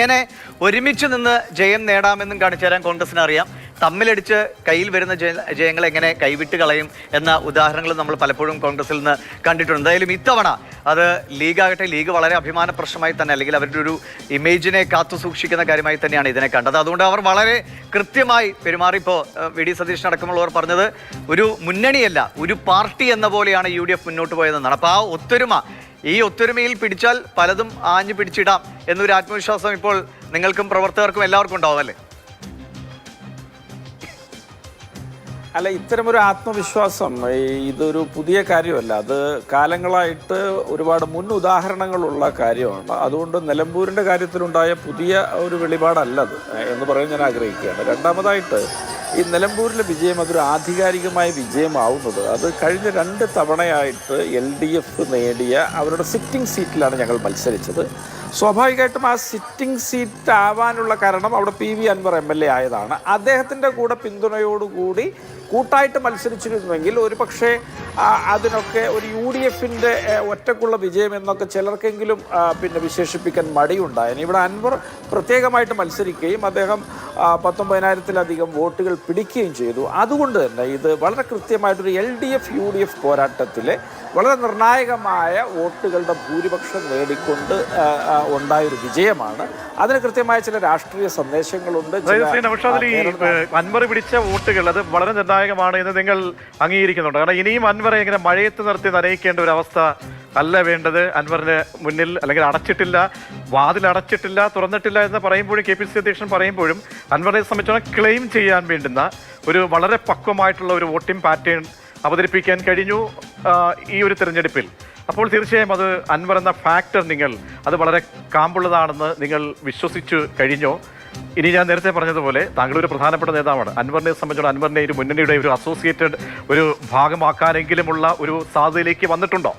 എങ്ങനെ ഒരുമിച്ച് നിന്ന് ജയം നേടാമെന്നും കാണിച്ചു തരാൻ കോൺഗ്രസിന് അറിയാം തമ്മിലടിച്ച് കയ്യിൽ വരുന്ന ജയ- ജയങ്ങൾ എങ്ങനെ കൈവിട്ട് കളയും എന്ന ഉദാഹരണങ്ങൾ നമ്മൾ പലപ്പോഴും കോൺഗ്രസിൽ നിന്ന് കണ്ടിട്ടുണ്ട്. എന്തായാലും ഇത്തവണ അത് ലീഗാകട്ടെ ലീഗ് വളരെ അഭിമാന പ്രശ്നമായി തന്നെ അല്ലെങ്കിൽ അവരുടെ ഒരു ഇമേജിനെ കാത്തു സൂക്ഷിക്കുന്ന കാര്യമായി തന്നെയാണ് ഇതിനെ കണ്ടത്. അതുകൊണ്ട് അവർ വളരെ കൃത്യമായി പെരുമാറിപ്പോൾ വി. ഡി. സതീശൻ അടക്കമുള്ളവർ പറഞ്ഞത് ഒരു മുന്നണിയല്ല ഒരു പാർട്ടി എന്ന പോലെയാണ് യു. ഡി. എഫ് മുന്നോട്ട് പോയതെന്നാണ്. അപ്പോൾ ആ ഒത്തൊരുമ ഈ ഒത്തൊരുമയിൽ പിടിച്ചാൽ പലതും ആഞ്ഞു പിടിച്ചിടാം എന്നൊരു ആത്മവിശ്വാസം ഇപ്പോൾ നിങ്ങൾക്കും പ്രവർത്തകർക്കും എല്ലാവർക്കും ഉണ്ടാവും അല്ലേ? അല്ല ഇത്തരമൊരു ആത്മവിശ്വാസം ഇതൊരു പുതിയ കാര്യമല്ല. അത് കാലങ്ങളായിട്ട് ഒരുപാട് മുൻ ഉദാഹരണങ്ങളുള്ള കാര്യമാണ്. അതുകൊണ്ട് നിലമ്പൂരിന്റെ കാര്യത്തിലുണ്ടായ പുതിയ ഒരു വെളിപാടല്ലത് എന്ന് പറയാൻ ഞാൻ ആഗ്രഹിക്കുകയാണ്. രണ്ടാമതായിട്ട് ഈ നിലമ്പൂരിലെ വിജയം അതൊരു ആധികാരികമായ വിജയമാവുന്നത്. അത് കഴിഞ്ഞ രണ്ട് തവണയായിട്ട് എൽ ഡി എഫ് നേടിയ അവരുടെ സിറ്റിംഗ് സീറ്റിലാണ് ഞങ്ങൾ മത്സരിച്ചത്. സ്വാഭാവികമായിട്ടും ആ സിറ്റിംഗ് സീറ്റ് ആവാനുള്ള കാരണം അവിടെ P V Anvar M L A ആയതാണ്. അദ്ദേഹത്തിന്റെ കൂടെ പിന്തുണയോടുകൂടി കൂട്ടായിട്ട് മത്സരിച്ചിരുന്നുവെങ്കിൽ ഒരു പക്ഷേ അതിനൊക്കെ ഒരു യു ഡി എഫിന്റെ ഒറ്റക്കുള്ള വിജയം എന്നൊക്കെ ചിലർക്കെങ്കിലും പിന്നെ വിശേഷിപ്പിക്കാൻ മടിയുണ്ടായിരുന്നു ഇവിടെ അൻവർ പ്രത്യേകമായിട്ട് മത്സരിക്കുകയും അദ്ദേഹം പത്തൊമ്പതിനായിരത്തിലധികം വോട്ടുകൾ പിടിക്കുകയും ചെയ്തു. അതുകൊണ്ട് തന്നെ ഇത് വളരെ കൃത്യമായിട്ടൊരു L D F U D F പോരാട്ടത്തിലെ വളരെ നിർണായകമായ വോട്ടുകളുടെ ഭൂരിപക്ഷം നേടിക്കൊണ്ട് ഉണ്ടായൊരു വിജയമാണ്. അതിന് കൃത്യമായ ചില രാഷ്ട്രീയ സന്ദേശങ്ങളുണ്ട്. അൻവർ പിടിച്ച വോട്ടുകൾ അത് വളരെ നിർണായകമാണ് എന്ന് നിങ്ങൾ അംഗീകരിക്കുന്നുണ്ട്? കാരണം ഇനിയും അൻവറെ ഇങ്ങനെ മഴയത്ത് നിർത്തി നനയിക്കേണ്ട ഒരു അവസ്ഥ അല്ല വേണ്ടത്. അൻവറിന് മുന്നിൽ അല്ലെങ്കിൽ അടച്ചിട്ടില്ല വാതിൽ അടച്ചിട്ടില്ല തുറന്നിട്ടില്ല എന്ന് പറയുമ്പോഴും കെ പി സി അധ്യക്ഷൻ പറയുമ്പോഴും അൻവറിനെ സംബന്ധിച്ചോളം ക്ലെയിം ചെയ്യാൻ വേണ്ടുന്ന ഒരു വളരെ പക്വമായിട്ടുള്ള ഒരു വോട്ടിംഗ് പാറ്റേൺ അവതരിപ്പിക്കാൻ കഴിഞ്ഞു ഈ ഒരു തിരഞ്ഞെടുപ്പിൽ. അപ്പോൾ തീർച്ചയായും അത് അൻവർ എന്ന ഫാക്ടർ നിങ്ങൾ അത് വളരെ കാമ്പുള്ളതാണെന്ന് നിങ്ങൾ വിശ്വസിച്ചു കഴിഞ്ഞോ? ഇനി ഞാൻ നേരത്തെ പറഞ്ഞതുപോലെ താങ്കൾ ഒരു പ്രധാനപ്പെട്ട നേതാവാണ്. അൻവറിനെ സംബന്ധിച്ചോളം അൻവറിനെ ഒരു മുന്നണിയുടെ ഒരു അസോസിയേറ്റഡ് ഒരു ഭാഗമാക്കാനെങ്കിലുമുള്ള ഒരു സാധ്യതയിലേക്ക് വന്നിട്ടുണ്ടോ?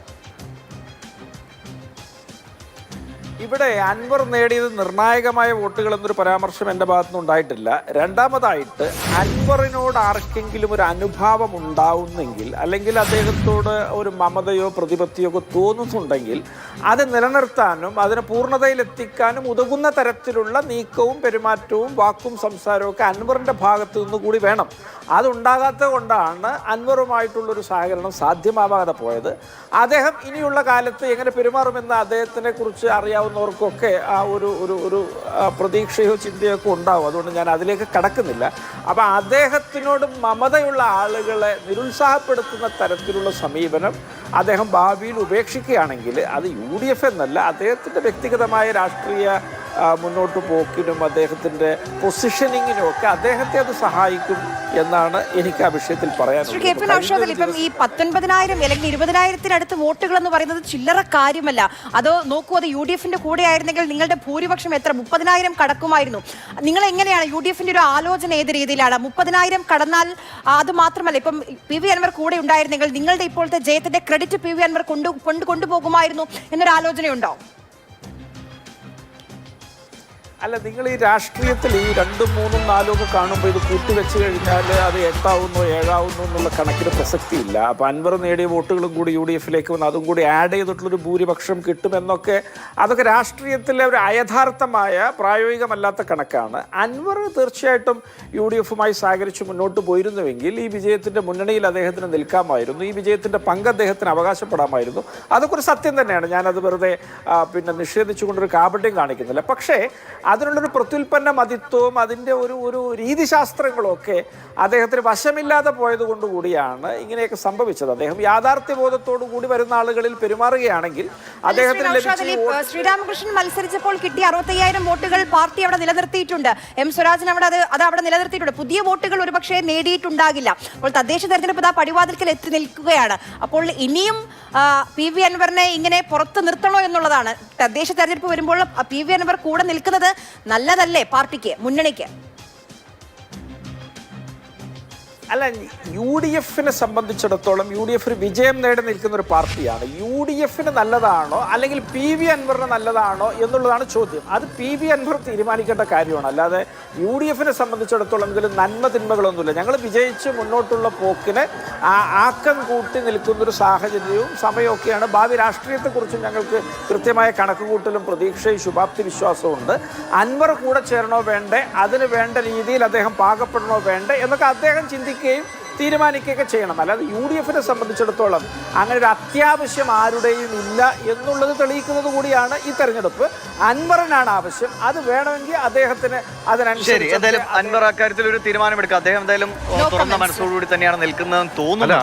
ഇവിടെ അൻവർ നേടിയത് നിർണായകമായ വോട്ടുകൾ എന്നൊരു പരാമർശം എന്റെ ഭാഗത്തുനിന്ന് ഉണ്ടായിട്ടില്ല. രണ്ടാമതായിട്ട് അൻവറിനോട് ആർക്കെങ്കിലും ഒരു അനുഭാവം ഉണ്ടാവുന്നെങ്കിൽ അല്ലെങ്കിൽ അദ്ദേഹത്തോട് ഒരു മമതയോ പ്രതിപത്തിയോ ഒക്കെ തോന്നുന്നുണ്ടെങ്കിൽ അത് നിലനിർത്താനും അതിനെ പൂർണതയിലെത്തിക്കാനും ഉതകുന്ന തരത്തിലുള്ള നീക്കവും പെരുമാറ്റവും വാക്കും സംസാരവും ഒക്കെ അൻവറിന്റെ ഭാഗത്തു നിന്ന് കൂടി വേണം. അതുണ്ടാകാത്തത് കൊണ്ടാണ് അൻവറുമായിട്ടുള്ളൊരു സഹകരണം സാധ്യമാവാതെ പോയത്. അദ്ദേഹം ഇനിയുള്ള കാലത്ത് എങ്ങനെ പെരുമാറുമെന്ന് അദ്ദേഹത്തിനെ കുറിച്ച് അറിയാവുന്നവർക്കൊക്കെ ആ ഒരു ഒരു ഒരു പ്രതീക്ഷയോ ചിന്തയോ ഒക്കെ ഉണ്ടാവും. അതുകൊണ്ട് ഞാൻ അതിലേക്ക് കടക്കുന്നില്ല. അപ്പോൾ അദ്ദേഹത്തിനോട് മമതയുള്ള ആളുകളെ നിരുത്സാഹപ്പെടുത്തുന്ന തരത്തിലുള്ള സമീപനം അദ്ദേഹം ഭാവിയിൽ ഉപേക്ഷിക്കുകയാണെങ്കിൽ അത് യു ഡി എഫ് എന്നല്ല അദ്ദേഹത്തിന്റെ വ്യക്തിഗതമായ രാഷ്ട്രീയ മുന്നോട്ട് പോക്കിനും അദ്ദേഹത്തിന്റെ പൊസിഷനിങ്ങിനും ഒക്കെ അദ്ദേഹത്തെ അത് സഹായിക്കും എന്നാണ് എനിക്ക് ആ വിഷയത്തിൽ പറയാനുള്ളത്. ഇപ്പം ഈ പത്തൊൻപതിനായിരം അല്ലെങ്കിൽ ഇരുപതിനായിരത്തിനടുത്ത് വോട്ടുകൾ എന്ന് പറയുന്നത് ചില്ലറ കാര്യമല്ല. അതോ നോക്കൂ അത് യു ഡി എഫിന്റെ കൂടെ ആയിരുന്നെങ്കിൽ നിങ്ങളുടെ ഭൂരിപക്ഷം എത്ര? മുപ്പതിനായിരം കടക്കുമായിരുന്നു. നിങ്ങൾ എങ്ങനെയാണ് യു ഡി എഫിന്റെ ഒരു ആലോചന ഏത് രീതിയിലാണ്? മുപ്പതിനായിരം കടന്നാൽ അത് മാത്രമല്ല ഇപ്പം പി വി അൻവർ കൂടെ ഉണ്ടായിരുന്നെങ്കിൽ നിങ്ങളുടെ ഇപ്പോഴത്തെ ജയത്തിന്റെ ക്രെഡിറ്റ് പി വി അൻവർ കൊണ്ടു കൊണ്ട് കൊണ്ടുപോകുമായിരുന്നു എന്നൊരു ആലോചനയുണ്ടോ? അല്ല നിങ്ങൾ ഈ രാഷ്ട്രീയത്തിൽ ഈ രണ്ടും മൂന്നും നാലും ഒക്കെ കാണുമ്പോൾ ഇത് കൂട്ടിവെച്ച് കഴിഞ്ഞാൽ അത് എട്ടാവുന്നു ഏഴാവുന്നു എന്നുള്ള കണക്കിന് പ്രസക്തിയില്ല. അപ്പോൾ അൻവർ നേടിയ വോട്ടുകളും കൂടി യു ഡി എഫിലേക്ക് വന്ന് അതും കൂടി ആഡ് ചെയ്തിട്ടുള്ളൊരു ഭൂരിപക്ഷം കിട്ടുമെന്നൊക്കെ അതൊക്കെ രാഷ്ട്രീയത്തിലെ ഒരു അയഥാർത്ഥമായ പ്രായോഗികമല്ലാത്ത കണക്കാണ്. അൻവർ തീർച്ചയായിട്ടും യു ഡി എഫുമായി സഹകരിച്ച് മുന്നോട്ട് പോയിരുന്നുവെങ്കിൽ ഈ വിജയത്തിന്റെ മുന്നണിയിൽ അദ്ദേഹത്തിന് നിൽക്കാമായിരുന്നു ഈ വിജയത്തിന്റെ പങ്ക് അദ്ദേഹത്തിന് അവകാശപ്പെടാമായിരുന്നു. അതൊക്കെ ഒരു സത്യം തന്നെയാണ്. ഞാനത് വെറുതെ പിന്നെ നിഷേധിച്ചുകൊണ്ടൊരു കാപട്യം കാണിക്കുന്നില്ല. പക്ഷേ അതിനുള്ളൊരു പ്രത്യുൽപ്പന്ന മതിത്വവും അതിന്റെ ഒരു ഒരു രീതിശാസ്ത്രങ്ങളും ഒക്കെ അദ്ദേഹത്തിന് വശമില്ലാതെ പോയത് കൊണ്ടുകൂടിയാണ് ഇങ്ങനെയൊക്കെ സംഭവിച്ചത്. അദ്ദേഹം യാഥാർത്ഥ്യബോധത്തോടു കൂടി വരുന്ന ആളുകളിൽ പെരുമാറുകയാണെങ്കിൽ അദ്ദേഹത്തിന് ശ്രീരാമകൃഷ്ണൻ മത്സരിച്ചപ്പോൾ കിട്ടിയ അറുപത്തയ്യായിരം വോട്ടുകൾ പാർട്ടി അവിടെ നിലനിർത്തിയിട്ടുണ്ട്. എം സ്വരാജൻ അവിടെ അത് അത് അവിടെ നിലനിർത്തിയിട്ടുണ്ട്. പുതിയ വോട്ടുകൾ ഒരുപക്ഷെ നേടിയിട്ടുണ്ടാകില്ല. അപ്പോൾ തദ്ദേശ തെരഞ്ഞെടുപ്പ് ആ പടിവാതിൽക്കൽ എത്തി നിൽക്കുകയാണ്. അപ്പോൾ ഇനിയും പി വി അൻവറിനെ ഇങ്ങനെ പുറത്ത് നിർത്തണോ എന്നുള്ളതാണ്. തദ്ദേശ തെരഞ്ഞെടുപ്പ് വരുമ്പോൾ പി വി അൻവർ കൂടെ നിൽക്കുന്നത് നല്ലതല്ലേ പാർട്ടിക്ക് മുന്നണിക്ക്? അല്ല യു ഡി എഫിനെ സംബന്ധിച്ചിടത്തോളം യു ഡി എഫ് വിജയം നേടി നിൽക്കുന്ന ഒരു പാർട്ടിയാണ്. യു ഡി എഫിന് നല്ലതാണോ അല്ലെങ്കിൽ പി വി അൻവറിന് നല്ലതാണോ എന്നുള്ളതാണ് ചോദ്യം. അത് പി വി അൻവർ തീരുമാനിക്കേണ്ട കാര്യമാണ്. അല്ലാതെ യു ഡി എഫിനെ സംബന്ധിച്ചിടത്തോളം ഇതിൽ നന്മ തിന്മകളൊന്നുമില്ല. ഞങ്ങൾ വിജയിച്ച് മുന്നോട്ടുള്ള പോക്കിന് ആക്കം കൂട്ടി നിൽക്കുന്നൊരു സാഹചര്യവും സമയമൊക്കെയാണ്. ഭാവി രാഷ്ട്രീയത്തെക്കുറിച്ചും ഞങ്ങൾക്ക് കൃത്യമായ കണക്കുകൂട്ടലും പ്രതീക്ഷയും ശുഭാപ്തി വിശ്വാസവും ഉണ്ട്. അൻവർ കൂടെ ചേരണോ വേണ്ടേ? അതിന് വേണ്ട രീതിയിൽ അദ്ദേഹം പാകപ്പെടണോ വേണ്ടേ? എന്നൊക്കെ അദ്ദേഹം ചിന്തിക്കുകയും തീരുമാനിക്കുകയൊക്കെ ചെയ്യണം. അല്ലാതെ യു ഡി എഫിനെ സംബന്ധിച്ചിടത്തോളം അങ്ങനെ ഒരു അത്യാവശ്യം ആരുടെയും ഇല്ല എന്നുള്ളത് തെളിയിക്കുന്നത് കൂടിയാണ് ഈ തെരഞ്ഞെടുപ്പ്. അൻവറിനാണ് ആവശ്യം. അത് വേണമെങ്കിൽ അദ്ദേഹത്തിന് ശരി അതിനനുസരിച്ച് എന്തായാലും അൻവർ അക്കാര്യത്തിൽ ഒരു തീരുമാനമെടുക്കുക അദ്ദേഹം എന്തായാലും തുറന്ന മനസ്സോടുകൂടി തന്നെയാണ് നിൽക്കുന്നതെന്ന് തോന്നുന്നു.